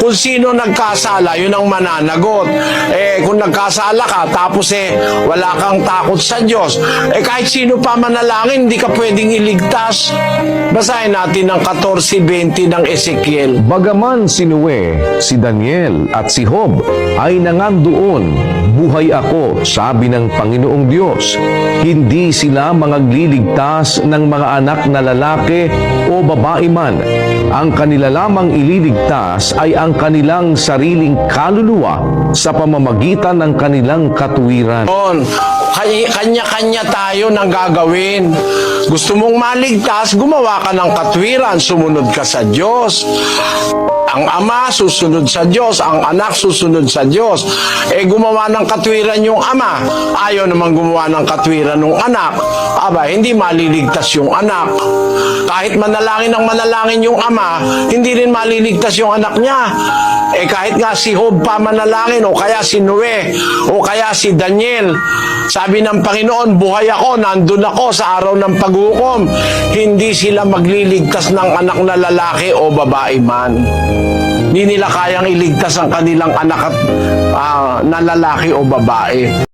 Kung sino nagkasala, yun ang mananagot. Eh, kung nagkasala ka, tapos eh, wala kang takot sa Diyos, eh kahit sino pa manalangin, hindi ka pwedeng iligtas. Basahin natin ang 14.20 ng Ezekiel. Bagaman si Noe, si Daniel at si Job ay nangandoon, buhay ako, sabi ng Panginoong Diyos. Hindi sila magliligtas ng mga anak na lalaki o babae man. Ang kanila lamang ililigtas ay ang kanilang sariling kaluluwa sa pamamagitan ng kanilang katuwiran. Kay- Kanya-kanya tayo ng gagawin. Gusto mong maligtas, gumawa ka ng katwiran, sumunod ka sa Diyos. Ang ama susunod sa Diyos, ang anak susunod sa Diyos. Eh gumawa ng katwiran yung ama, ayaw naman gumawa ng katwiran ng anak. Aba, hindi maliligtas yung anak. Kahit manalangin ng manalangin yung ama, hindi rin maliligtas yung anak niya. Eh kahit nga si Job pa manalangin o kaya si Noe o kaya si Daniel, sabi ng Panginoon, buhay ako, nandun ako sa araw ng paghukom. Hindi sila magliligtas ng anak na lalaki o babae man. Hindi nila kayang iligtas ang kanilang anak ah, na lalaki o babae.